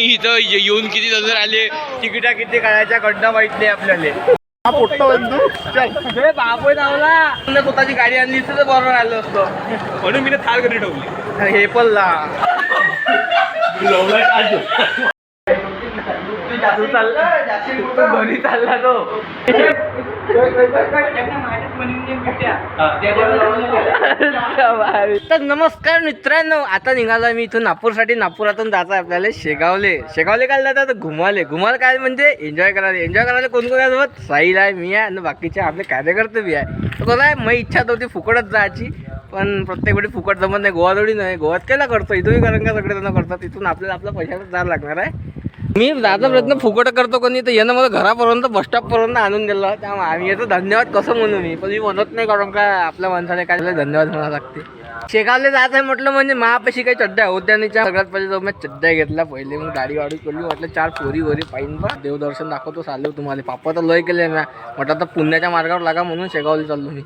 इथं ये- येऊन किती जण आले? तिकिटा किती काढायच्या गड्डा माहीत नाही आपल्याला. पोट्ट बंधू. चल. बाबू धावला पुन्हा स्वतःची गाडी आणली तर बरोबर आलं असतं. म्हणून मी थार घरी ठेवली. हे पण ला. तू चालला तू घरी चालला तो. तर नमस्कार मित्रांनो आता निघाला मी इथून नागपूरसाठी. नागपुरातून जायचं आहे आपल्याला शेगावले. शेगावले काय जातात तर घुमाले. घुमाल काय म्हणजे? एन्जॉय करायला. एन्जॉय करायला कोण कोण आहे सोबत? आहे मी आहे आणि बाकीचे आपले कार्यकर्ते बी आहे. तर कसं आहे मग इच्छा होती फुकटच जायची. पण प्रत्येक वेळी फुकट जमत नाही. गोवा जोडी नाही. गोवात केला करतो. इथंही कारण का सगळे जण करतात? इथून आपल्याला आपला पैशाचं जायला लागणार आहे. मी जायचा प्रयत्न फुकट करतो कोणी तर यानं मला घरापर्यंत बस स्टॉपपर्यंत आणून दिलं. त्यामुळे आम्ही याचं धन्यवाद कसं म्हणू मी? पण मी म्हणत नाही कारण का आपल्या माणसाने काय धन्यवाद म्हणावं लागते. शेगावले जायचं आहे म्हटलं म्हणजे महापाशी काही चड्ड्या होत्या आणि त्या सगळ्यात पहिले जाऊन मी चड्ड्या घेतल्या. पहिले मग गाडी वाडी केली. म्हटलं चार पोरी वरी पाहिजे बा. देवदर्शन दाखवतो चालू तुम्हाला. पापा तर लय केले ना. म्हटलं आता पुण्याच्या मार्गावर लागा म्हणून शेगावला चाललो मी.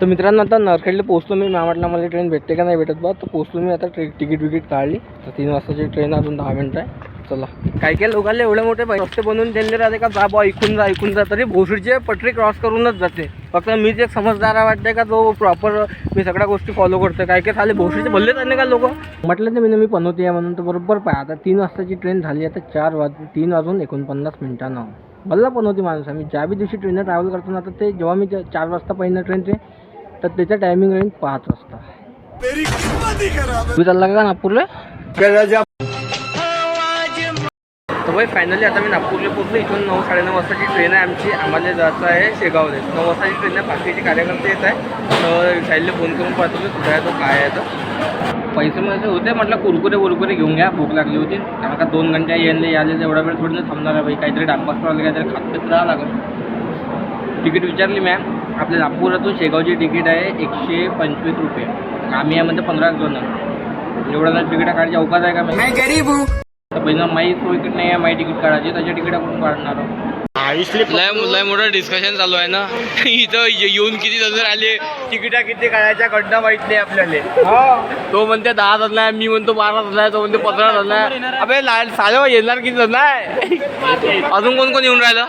तर मित्रांनो आता नरखेडला पोहोचलो मी. मला म्हटलं मला ट्रेन भेटते का नाही भेटत बा. तर पोहोचलो मी. आता ट्रे तिकीट विकीट काढली. तर तीन वाजताची ट्रेन अजून दहा मिनटं आहे. चला. काय काय लोकांना एवढे मोठे रस्ते बनवून दिले राहते का? बा बा ऐकून जा ऐकून जा. तरी भोसडीचे पटरी क्रॉस करूनच जाते. फक्त मीच एक समजदार वाटते का जो प्रॉपर मी सगळ्या गोष्टी फॉलो करतो काय काय झाले? भोसडीचे भल्लेच आहे का लोक? म्हटलं ते मी मी पनवती आहे म्हणून तर बरोबर पाय. आता तीन वाजताची ट्रेन झाली आता चार वाज तीन वाजून एकोणपन्नास मिनिटांना. भल्ला पण होती माणूस मी ज्या बी दिवशी ट्रेननं ट्रॅव्हल करतो ना तर ते जेव्हा मी जे- चार वाजता पहिलं ट्रेनचे तर त्याचं टायमिंग राहील पाच वाजता. तुम्ही चालला का नागपूरला? तर भाई फायनली आता मी नागपूरला पोहोचलो. इथून नऊ साडेनऊ वाजताची ट्रेन आहे आमची. आम्हाला जायचं आहे शेगावला. नऊ वाजताची ट्रेन आहे. बाकीचे कार्यकर्ते येत आहे तर साईडला फोन करून पाहतो मी कुठं आहे तो काय आहे तर पैसे म्हणजे होते म्हटलं कुरकुरे कुरकुरे घेऊन घ्या. भूक लागली होती. कारण का दोन घंटे यायला यायला एवढा वेळ थोडी थांबणार आहे भाई. काहीतरी डांबास करायला काहीतरी खात पित राहावं लागेल. तिकीट विचारली मॅम आपल्या नागपुरातून शेगावची तिकीट आहे एकशे पंचवीस रुपये. आम्ही यामध्ये पंधरा जण आहे. एवढा तिकीट काढायची अवकाश आहे का मॅम? पहिला नाही आहे तिकीट काढायची त्याच्या काढणार लय लय मोठं डिस्कशन चालू आहे ना इथं ये- येऊन किती जण आले तिकिटा किती काढायच्या गड्डा माहीत नाही आपल्याला तो म्हणते दहा जण आहे मी म्हणतो बारा जण आहे तो म्हणते पंधरा जण आहे अबे लाल साले येणार किती जण आहे अजून कोण कोण येऊन राहिलं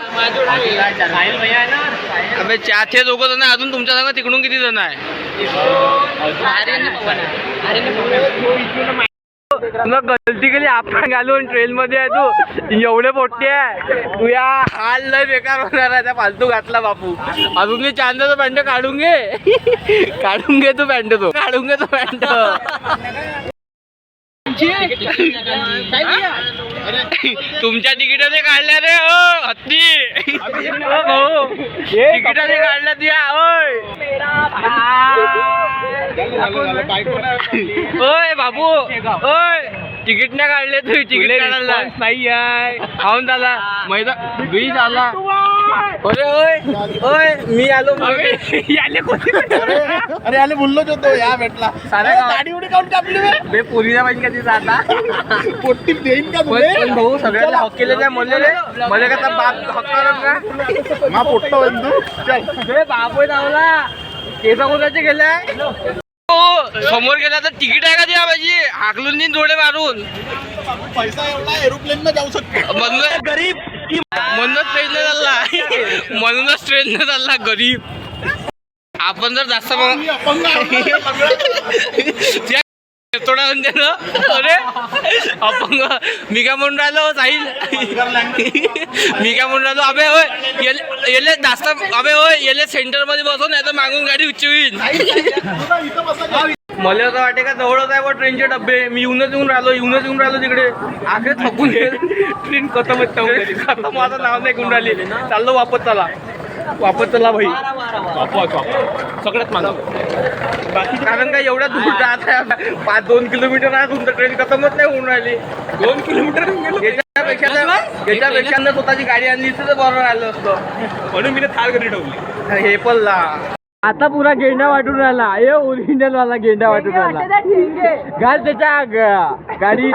अबे चारशे दोघं जण आहे अजून तुमच्या संग तिकडून किती जण आहे तुला गलती केली आपण घालून ट्रेन मध्ये आहे तू. एवढे मोठे आहे. तू या हाल लय बेकार होणार आहे. त्या फालतू घातला बापू. अजून मी चांदचा पॅन्ट काढून घे. काढून घे तू पॅन्ट तो. काढून घे तो पॅन्ट. तुमच्या तिकिटाने काढल्या रे ओ हत्ती. ओ भाऊ तिकिटाने काढल्या तुया ओय ओय बाबू. ओय तिकीट नाही काढले तू तिकीट काढायला. नाही आहे. खाऊन झाला. मैदा घरी झाला. अरे ओय ओय मी आलो आले अरे आले बोललोच होतो या भेटला. गावात- गाडी उडी काढून टाकली बे. बे पोरीला पाहिजे कधी जाता पोट्टी देईन का पण भाऊ सगळ्यांना हक केले त्या म्हणले रे मला का बाप हक करत का हा पोट्ट बंधू. बाप धावला केसा कोणाचे गेलाय हो समोर गेला तर तिकीट आहे का द्या पाहिजे हाकलून देईन जोडे मारून. पैसा एवढा एरोप्लेन न जाऊ शकतो. म्हणून गरीब म्हणूनच ट्रेन चालला. म्हणूनच ट्रेन चालला गरीब. आपण जर जास्त मग ना. थोडा ना. अरे अपंग. मी काय म्हणून राहिलो साहिल? मी काय म्हणून राहिलो? अबे होय. येले जास्त अबे होय. येले सेंटरमध्ये बसव नाही तर मागून गाडी उच्च होईल. तुला इथं बसा मला असं वाटे का जवळच आहे बा ट्रेनचे डब्बे मी येऊनच येऊन राहिलो येऊनच येऊन राहिलो तिकडे. आखे थकून ट्रेन खतम खतम माझं नाव नाही घेऊन राहिली. चाललो वापस चला. वापस चला भाई. वापस वापस. सगळ्यात माझं बाकी कारण काय एवढ्या दूर जात आहे पाच दोन किलोमीटर आहे तुमचं ट्रेन खतमच नाही होऊन राहिली. दोन किलोमीटर याच्यापेक्षा याच्यापेक्षा न स्वतःची गाडी आणली तर बरं राहिलं असतं. म्हणून मी थार घरी ठेवली. हे पण ला. आता पुरा गेंडा वाटून राहिला. हे ओरिजिनल वाला गेंडा वाटून राहिला. घाल त्याच्या ग- गाडीत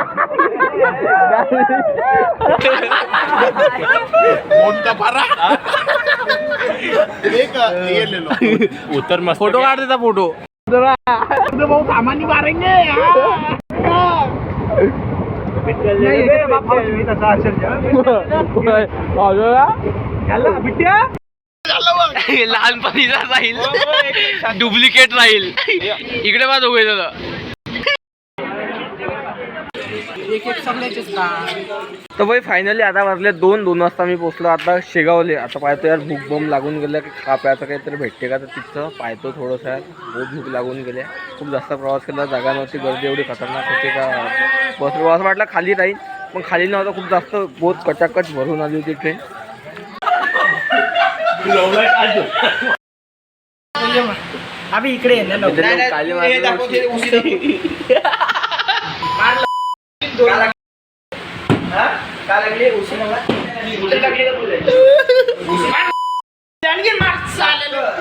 मोठा फारा. एक ये ले लो उत्तर मस्त फोटो काढ त्याचा फोटो. भाऊ सामान्य मारेंगे लहानपणीचा राहील डुप्लिकेट राहील. इकडे बा दोघे जण. तर भाई फायनली आता वाजले दोन दोन वाजता मी पोचलो आता शेगावले. आता पाहतो यार भूक बम लागून गेल्या की खा प्यायचं काहीतरी भेटते का तर तिथं पाहतो थोडंसं यार. बहुत भूक लागून गेल्या खूप जास्त प्रवास केला. जागा नव्हती. गर्दी एवढी खतरनाक होती का? बस असं वाटलं खाली राहील पण खाली नव्हतं. खूप जास्त बहुत कचाकच भरून आली होती ट्रेन आम्ही इकडे आहे ना मित्रांनो, काली मारली. तू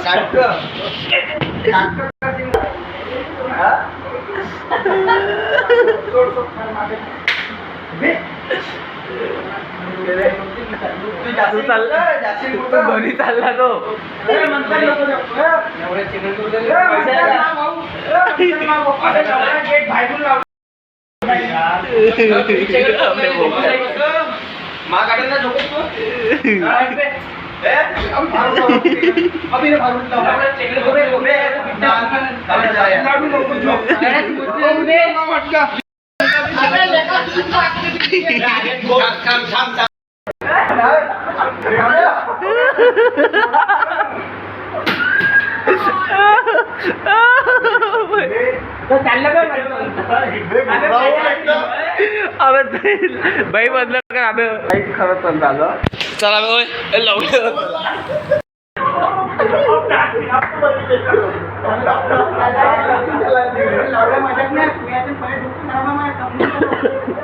चालला. तू घरी चालला तो अबे ते- बाई बदल कर अबे बाई खरंच पण झालं चला बे, ओय लवकर याला तिकडे घेऊन आला, इकडे गबूलला आला, तिकडे आलंय अबे यार पुन्हा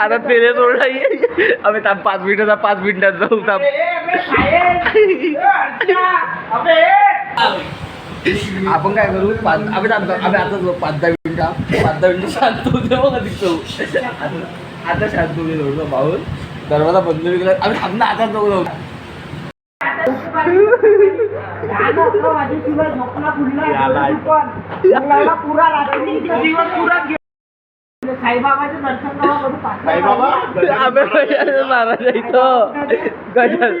आता तेले सोडला आम्ही थांब पाच मिनिटाचा पाच मिनिटात जाऊ थांब. आपण काय करू? पाच आम्ही थांबतो आम्ही आता जाऊ पाच दहा मिनिटं पाच दहा मिनिटं शांत होते बघा तिथं. आता- शांत होते थोडं भाऊ दरवाजा बंद केला आम्ही थांब ना आता जाऊ जाऊ. साईबाबाचं दर्शन साईबाबा? आम्ही गजानन. महाराज इथं. गजान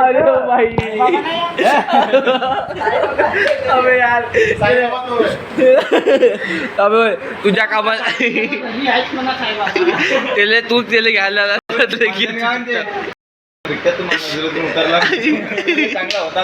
अरे भाई अबे यार. साईबाबा तो अबे तुझ्या कामात घरी आहेच म्हणा साईबाबा. त्याला तूच त्याला घ्यायला आला तर लगेच. बिट्ट्या तुम्हाला उतरला. चांगला होता.